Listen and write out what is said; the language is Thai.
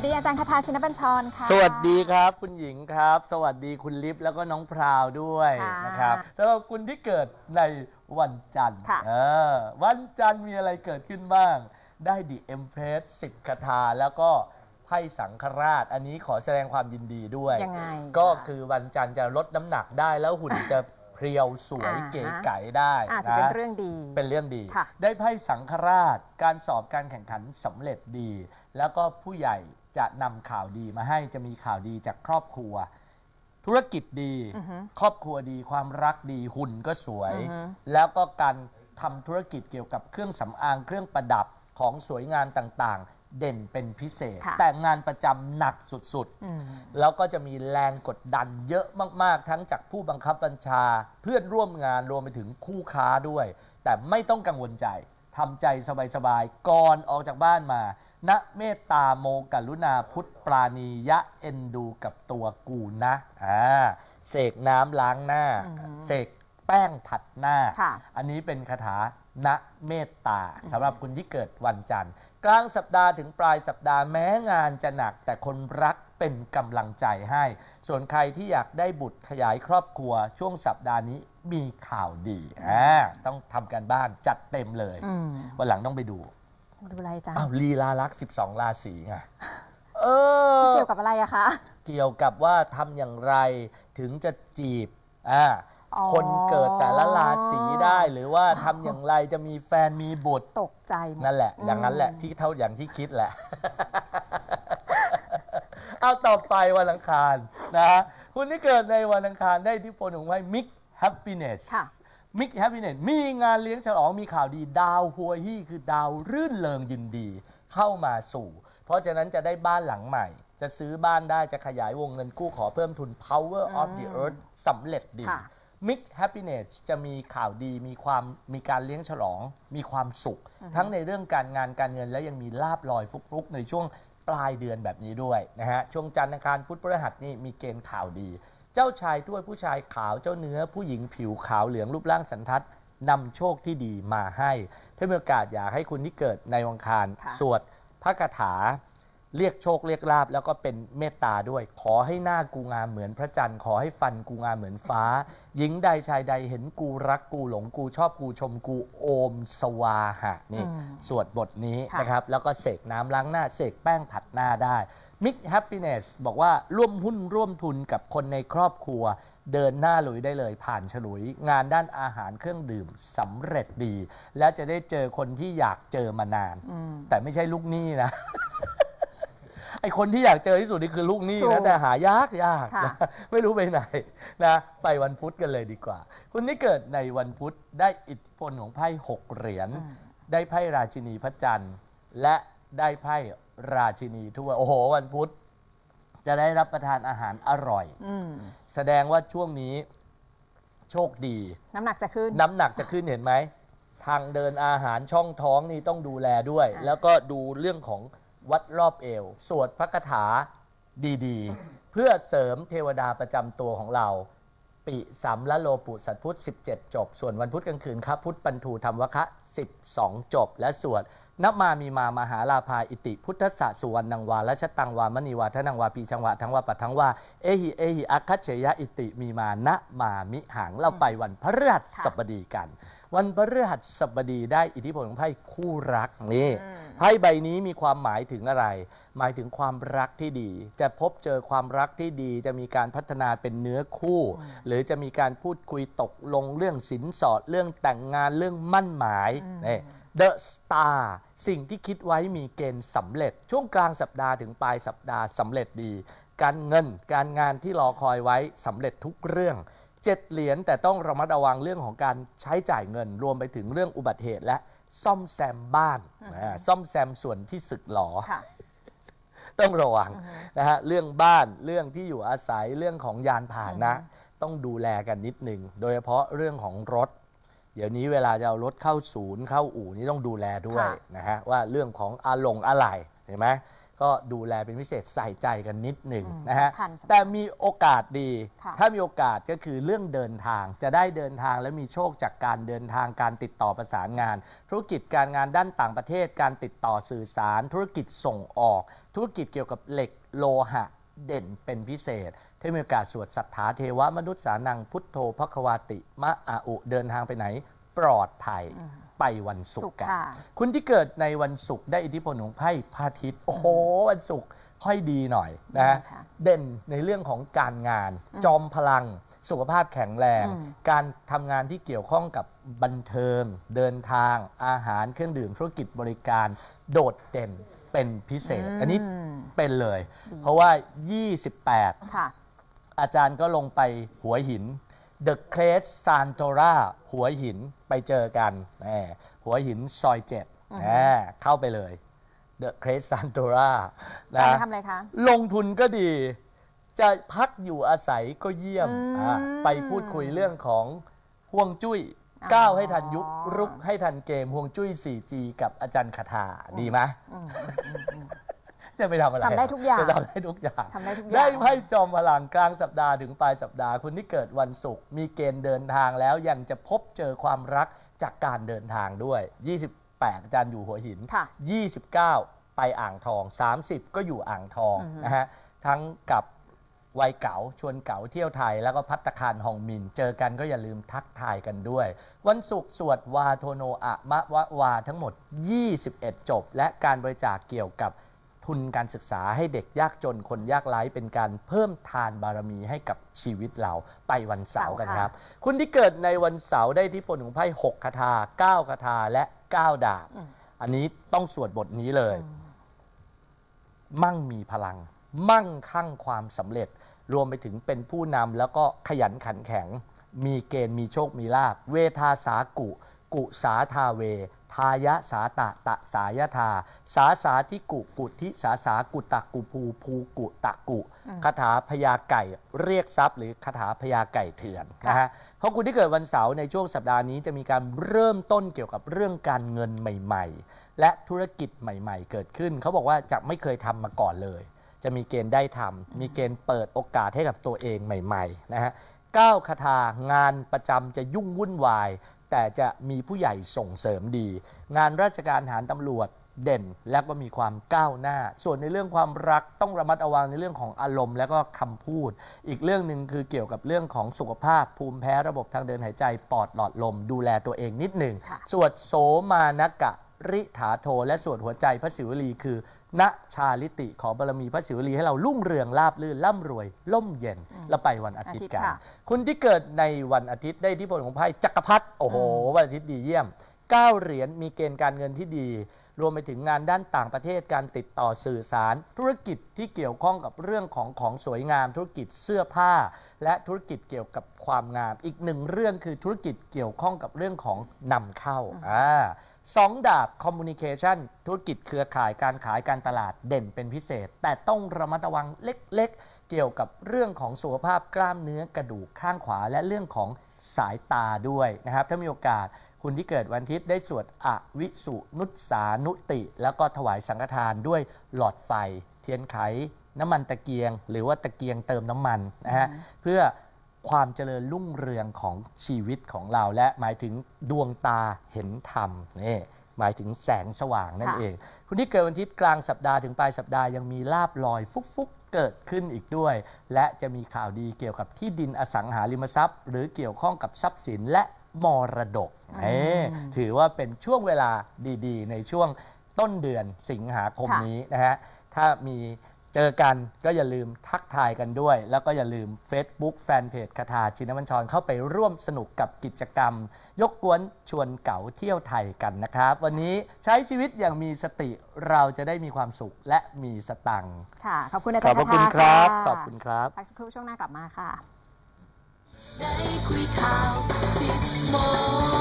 วัสดีอาจารย์คาทาชินบัญชรค่ะ สวัสดีครับคุณหญิงครับ สวัสดีคุณลิฟแล้วก็น้องพราวด้วยค่ะนะครับสำหรับคุณที่เกิดในวันจันทร์ค่ะ เออวันจันทร์มีอะไรเกิดขึ้นบ้าง ได้ดีเอ็มเพรสสิบคาถาแล้วก็ไพ่สังฆราช อันนี้ขอแสดงความยินดีด้วย ยังไงก็ะคือวันจันทร์จะลดน้ำหนักได้แล้วหุ่นจะ เพรียวสวยอ่าฮะ เก๋ไก๋ได้อาจจะนะเป็นเรื่องดี เป็นเรื่องดี ค่ะ ได้ไพ่สังฆราช การสอบการแข่งขันสำเร็จดี แล้วก็ผู้ใหญ่จะนำข่าวดีมาให้จะมีข่าวดีจากครอบครัว ธุรกิจดี อือฮึ ครอบครัวดีความรักดีหุ่นก็สวย อือฮึ แล้วแล้วก็การทำธุรกิจเกี่ยวกับเครื่องสำอางเครื่องประดับของสวยงานต่างๆ เด่นเป็นพิเศษ ค่ะแต่งานประจำหนักสุดๆอืมแล้วก็จะมีแรงกดดันเยอะมาก ๆ ทั้งจากผู้บังคับบัญชา เพื่อนร่วมงานรวมไปถึงคู่ค้าด้วย แต่ไม่ต้องกังวลใจทำใจสบาย ๆ ก่อนออกจากบ้านมาณเมตตาโมกรุณาพุทธปราณียะเอ็นดูกับตัวกูนะอ่าเสกน้ำล้างหน้าอือหือเสก แป้งผัดหน้า ค่ะอันนี้เป็นคาถาณเมตตาสำหรับคุณที่เกิดวันจันทร์ กลางสัปดาห์ถึงปลายสัปดาห์แม้งานจะหนักแต่คนรักเป็นกำลังใจให้ ส่วนใครที่อยากได้บุตรขยายครอบครัว ช่วงสัปดาห์นี้มีข่าวดีอ่าต้องทำการบ้านจัดเต็มเลย อืม วันหลังต้องไปดู ดูอะไรอาจารอ้าวย์ลีลาลักษณ์12 ราศีไงเออ เกี่ยวกับอะไรอะคะ เกี่ยวกับว่าทำอย่างไรถึงจะจีบอ่าอ๋อ คนเกิดแต่ละราศีได้หรือว่าทำอย่างไรจะมีแฟนมีบุตร ตกใจหมด นั่นแหละอืมอย่างนั้นแหละที่เท่าอย่างที่คิดแหละ เอาต่อไปวันอังคารนะฮะคุณที่เกิดในวันอังคารได้อิที่พลของไว้มิกแฮปปี้เนสค่ะ มิกแฮปปี้เนสมีงานเลี้ยงฉลองมีข่าวดีดาวหัวยี่คือดาวรื่นเริงยินดี เข้ามาสู่ เพราะฉะนั้นจะได้บ้านหลังใหม่ จะซื้อบ้านได้จะขยายวงเงินกู้ขอเพิ่มทุน power of the earth สำเร็จดี ค่ะ มิกแฮปปี้เนสจะมีข่าวดีมีความมีการเลี้ยงฉลอง มีความสุข ทั้งในเรื่องการงานการเงินและยังมีลาบลอยฟลุกๆ ในช่วงปลายเดือนแบบนี้ด้วยนะฮะช่วงจันทร์อังคารพุธพฤหัสนี่มีเกณฑ์ข่าวดี เจ้าชายถ้วยผู้ชายขาวเจ้าเนื้อ ผู้หญิงผิวขาวเหลืองรูปร่างสันทัดนำโชคที่ดีมาให้ ถ้ามีโอกาสอยากให้คุณที่เกิดในวังคารค่ะสวดพระคาถา เรียกโชคเรียกลาบแล้วก็เป็นเมตตาด้วย ขอให้หน้ากูงามเหมือนพระจันทร์ขอให้ฟันกูงามเหมือนฟ้า หญิงใดชายใดเห็นกูรักกูหลงกูชอบกูชมกูโอมสวาหะนี่อืมสวดบทนี้ค่ะนะครับ แล้วก็เสกน้ำล้างหน้า เสกแป้งผัดหน้าได้มิกแฮปปี้เนสบอกว่าร่วมหุ้นร่วมทุนกับคนในครอบครัว เดินหน้าลุยได้เลยผ่านฉลุย งานด้านอาหารเครื่องดื่มสำเร็จดี และจะได้เจอคนที่อยากเจอมานานอืมแต่ไม่ใช่ลูกหนี้นะ ไอคนที่อยากเจอที่สุดนี่คือลูกหนี้ถูนะกแต่หายากยากค่ะ นะไม่รู้ไปไหนนะไปวันพุธกันเลยดีกว่า คุณที่เกิดในวันพุธได้อิทธิพลของไพ่หกเหรียญอืมได้ไพ่ราชินีพระจันทร์และได้ไพ่ราชินีถ้วยโอ้โห วันพุธจะได้รับประทานอาหารอร่อย อืมแสดงว่าช่วงนี้โชคดี น้ำหนักจะขึ้น น้ำหนักจะขึ้นเห็นไหม ทางเดินอาหารช่องท้องนี่ต้องดูแลด้วยอ่าแล้วก็ดูเรื่องของ วัดรอบเอว สวดพระคาถาดีๆ เพื่อเสริมเทวดาประจำตัวของเรา ปิสัมละโลปุสัตพุทธ17 จบ ส่วนวันพุธกลางคืนครับพุทธปันทูธรรมวคะ 12 จบ และสวด นมามีมามหาลาภาอิติ พุทธสสะสุวรรณังวาและชตังวามณีวาทนังวาปีชังวาทั้งวาปัดทั้งวาเอหิเอหิอัคคัจเฉยะอิติมีมานะมามิหังเราไปวันพฤหัสบดีกัน วันพฤหัสบดีได้อิทธิพลของไพ่คู่รักนี่อืมไพ่ใบนี้มีความหมายถึงอะไร หมายถึงความรักที่ดี จะพบเจอความรักที่ดี จะมีการพัฒนาเป็นเนื้อคู่ หรือจะมีการพูดคุยตกลงเรื่องสินสอดเรื่องแต่งงานเรื่องมั่นหมายนี่ The Star สิ่งที่คิดไว้มีเกณฑ์สำเร็จ ช่วงกลางสัปดาห์ถึงปลายสัปดาห์สำเร็จดี การเงิน การงานที่รอคอยไว้สำเร็จทุกเรื่องเจ็ดเหรียญแต่ต้องระมัดระวังเรื่องของการใช้จ่ายเงิน รวมไปถึงเรื่องอุบัติเหตุและซ่อมแซมบ้านอ่าซ่อมแซมส่วนที่สึกหรอค่ะต้องระวังนะฮะเรื่องบ้านเรื่องที่อยู่อาศัยเรื่องของยานพาหนะ ต้องดูแลกันนิดหนึ่งโดยเฉพาะเรื่องของรถเดี๋ยวนี้เวลาจะเอารถเข้าศูนย์เข้าอู่นี่ต้องดูแลด้วยค่ะนะฮะว่าเรื่องของอาลงอะไรเห็นไหมก็ดูแลเป็นพิเศษใส่ใจกันนิดหนึ่งอืมนะฮะสำคัญสำคัญแต่มีโอกาสดี ค่ะ ถ้ามีโอกาสก็คือเรื่องเดินทางจะได้เดินทางและมีโชคจากการเดินทางการติดต่อประสานงาน ธุรกิจการงานด้านต่างประเทศ การติดต่อสื่อสาร ธุรกิจส่งออก ธุรกิจเกี่ยวกับเหล็กโลหะเด่นเป็นพิเศษ ที่มีโอกาสสวดสัทธาเทวมนุษย์สานังพุทโธพระควาติ มะอาอุเดินทางไปไหน ปลอดภัยไปวันศุสุกขร์กันค่ะคุณที่เกิดในวันศุกร์ได้อิทธิพลของไพ่พระอาทิตย์โอ้โหวันศุกร์ค่อยดีหน่อยนะฮะค่ะเด่นในเรื่องของการงาน จอมพลัง สุขภาพแข็งแรงอืมการทำงานที่เกี่ยวข้องกับบันเทิง เดินทาง อาหารเครื่องดื่มธุรกิจบริการ โดดเด่นเป็นพิเศษ อันนี้มเป็นเลย เพราะว่า 28ค่ะ อาจารย์ก็ลงไปหัวหิน The Crest Santora หัวหินไปเจอกันแหมหัวหินซอยเจ็ดแหมเข้าไปเลย The Crest Santora ไปนะทำอะไรคะ ลงทุนก็ดี จะพักอยู่อาศัยก็เยี่ยมอืมอะไปพูดคุยเรื่องของห่วงจุ้ยอ๋อก้าวให้ทันยุครุกให้ทันเกมห่วงจุ้ย 4G กับอาจารย์คาถาดีไหม อืม จะไปทำอะไรทำได้ทุกอย่างจะทำได้ทุกอย่างทำได้ทุกอย่างได้ไพ่จอมพลังกลางสัปดาห์ถึงปลายสัปดาห์คุณที่เกิดวันศุกร์มีเกณฑ์เดินทางแล้วยังจะพบเจอความรักจากการเดินทางด้วย 28อาจารย์อยู่หัวหินค่ะ29 ไปอ่างทอง 30 ก็อยู่อ่างทองนะฮะทั้งกับวัยเก๋าชวนเก๋าเที่ยวไทย แล้วก็พัตตาคารฮองมิน เจอกันก็อย่าลืมทักทายกันด้วย วันศุกร์สวดวาโทโนอะมะวะวาทั้งหมด 21 จบ และการบริจาคเกี่ยวกับ ทุนการศึกษาให้เด็กยากจนคนยากไร้เป็นการเพิ่มทานบารมีให้กับชีวิตเราไปวันเสาร์กันครับ คุณที่เกิดในวันเสาร์ได้ที่ผลของไพ่6คาถา9คาถาและ 9 ดาบ อันนี้ต้องสวดบทนี้เลย มั่งมีพลัง มั่งคั่งความสำเร็จ รวมไปถึงเป็นผู้นำแล้วก็ขยันขันแข็ง มีเกณฑ์มีโชคมีลาภเวทาสากุ กุสาทาเว ทายะสาตะตะสายทา สาสาทิกุปุทิสาสากุตะกุภูภูกุตะกุคาถาพญาไก่เรียกทรัพย์ หรือคาถาพญาไก่เถื่อนนะฮะเพราะคุณที่เกิดวันเสาร์ในช่วงสัปดาห์นี้จะมีการเริ่มต้นเกี่ยวกับเรื่องการเงินใหม่ ๆ และธุรกิจใหม่ ๆ เกิดขึ้น เขาบอกว่าจะไม่เคยทำมาก่อนเลย จะมีเกณฑ์ได้ทำมีเกณฑ์เปิดโอกาสให้กับตัวเองใหม่ ๆ นะฮะเก้าคาถางานประจำจะยุ่งวุ่นวาย แต่จะมีผู้ใหญ่ส่งเสริมดี งานราชการทหารตำรวจเด่นและก็มีความก้าวหน้า ส่วนในเรื่องความรักต้องระมัดระวังในเรื่องของอารมณ์ และก็คำพูด อีกเรื่องหนึ่งคือเกี่ยวกับเรื่องของสุขภาพภูมิแพ้ระบบทางเดินหายใจปอดหลอดลม ดูแลตัวเองนิดหนึ่งค่ะสวดโสมานกะ ริถาโท และสวดหัวใจพระศิวลีคือ ณชาลิติขอบารมีพระศิวลีให้เราลุ่งเรืองราบลื่นร่ำรวย ล่มเย็นแล้วไปวันอาทิตย์กันอาทิตย์ค่ะคุณที่เกิดในวันอาทิตย์ได้อิที่ผลของไพ่จักรพรรดิโอ้โหวันอาทิตย์ดีเยี่ยม 9 เหรียญมีเกณฑ์การเงินที่ดี รวมไปถึงงานด้านต่างประเทศการติดต่อสื่อสาร ธุรกิจที่เกี่ยวข้องกับเรื่องของของสวยงาม ธุรกิจเสื้อผ้า และธุรกิจเกี่ยวกับความงาม อีกหนึ่งเรื่องคือธุรกิจเกี่ยวข้องกับเรื่องของนำเข้าอ่าสองดาบคอมมูนิเคชันธุรกิจเครือข่ายการขายการตลาดเด่นเป็นพิเศษ แต่ต้องระมัดระวังเล็ก ๆ เกี่ยวกับเรื่องของสุขภาพกล้ามเนื้อกระดูกข้างขวาและเรื่องของสายตาด้วยนะครับ ถ้ามีโอกาส คุณที่เกิดวันอาทิตย์ได้สวดอวิสุนุตสานุติ แล้วก็ถวายสังฆทานด้วยหลอดไฟ เทียนไข น้ำมันตะเกียง หรือว่าตะเกียงเติมน้ำมันนะฮะเพื่อความเจริญรุ่งเรืองของชีวิตของเราและหมายถึงดวงตาเห็นธรรมนี่หมายถึงแสงสว่างนั่นค่ะเอง คุณที่เกิดวันอาทิตย์กลางสัปดาห์ถึงปลายสัปดาห์ยังมีลาบลอยฟุกๆเกิดขึ้นอีกด้วย และจะมีข่าวดีเกี่ยวกับที่ดินอสังหาริมทรัพย์ หรือเกี่ยวข้องกับทรัพย์สินและ มรดกเอ้ถือว่าเป็นช่วงเวลาดีๆ ในช่วงต้นเดือนสิงหาคมค่ะนี้นะฮะ ถ้ามีเจอกันก็อย่าลืมทักทายกันด้วย แล้วก็อย่าลืม Facebook แฟนเพจคาถาชินบัญชรเข้าไปร่วมสนุกกับกิจกรรม ยกกวนชวนเก๋าเที่ยวไทยกันนะครับ วันนี้ใช้ชีวิตอย่างมีสติเราจะได้มีความสุขและมีสตังค์ค่ะ ขอบคุณอาขจาอรบย์พระคุณคาคทารับะขอบคุณครับพักสักครู่ช่วงหน้ากลับมาค่ะ ได้คุยข่าว สิบโมง